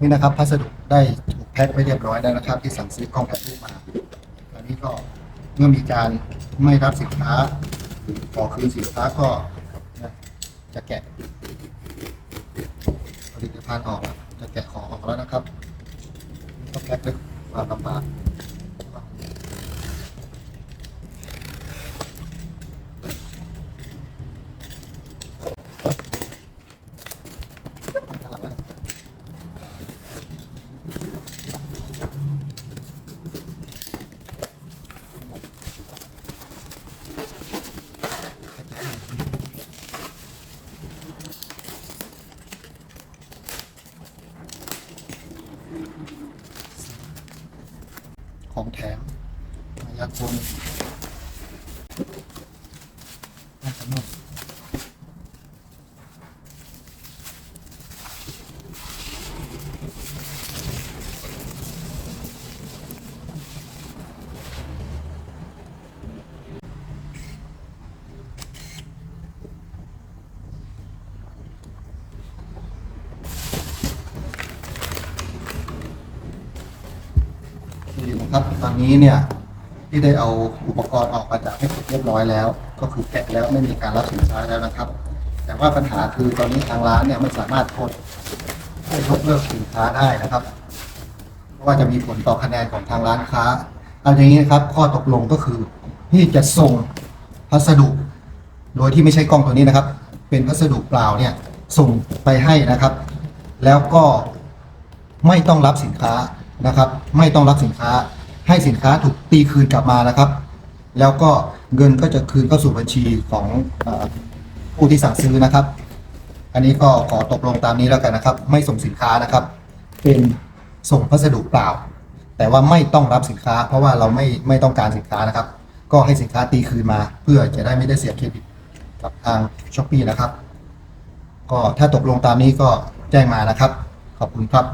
นี่นะครับพัสดุได้ถูกแพ็คไว้เรียบร้อยแล้วนะครับ ที่สั่งซื้อกล้องถ่ายรูปมาตอนนี้ก็เมื่อมีการไม่รับสินค้าหรือขอคืนสินค้าก็จะแกะผลิตภัณฑ์ออกจะแกะของออกแล้วนะครับ ก็แพ็คด้วยความลำบาก ของแถมมายากลน่าจะนุ่ีนะครับ ตอนนี้เนี่ยที่ได้เอาอุปกรณ์ออกมาจากให้เสร็จเรียบร้อยแล้ว ก็คือแกะแล้วไม่มีการรับสินค้าแล้วนะครับ แต่ว่าปัญหาคือตอนนี้ทางร้านเนี่ยไม่สามารถกดให้ยกเลิกสินค้าได้นะครับ เพราะว่าจะมีผลต่อคะแนนของทางร้านค้าเอาอย่างนี้นะครับ ข้อตกลงก็คือที่จะส่งพัสดุ โดยที่ไม่ใช่กล้องตัวนี้นะครับ เป็นพัสดุเปล่าเนี่ยส่งไปให้นะครับ แล้วก็ไม่ต้องรับสินค้า นะครับ ไม่ต้องรับสินค้าให้สินค้าถูกตีคืนกลับมานะครับ แล้วก็เงินก็จะคืนเข้าสู่บัญชีของเออผู้ที่สั่งซื้อนะครับ อันนี้ก็ขอตกลงตามนี้แล้วกันนะครับ ไม่ส่งสินค้านะครับ เป็นส่งพัสดุเปล่า แต่ว่าไม่ต้องรับสินค้า เพราะว่าเราไม่ไม่ต้องการสินค้านะครับ ก็ให้สินค้าตีคืนมา เพื่อจะได้ไม่ได้เสียเครดิตกับทางช้อปปีนะครับ ก็ถ้าตกลงตามนี้ก็แจ้งมานะครับ ขอบคุณครับ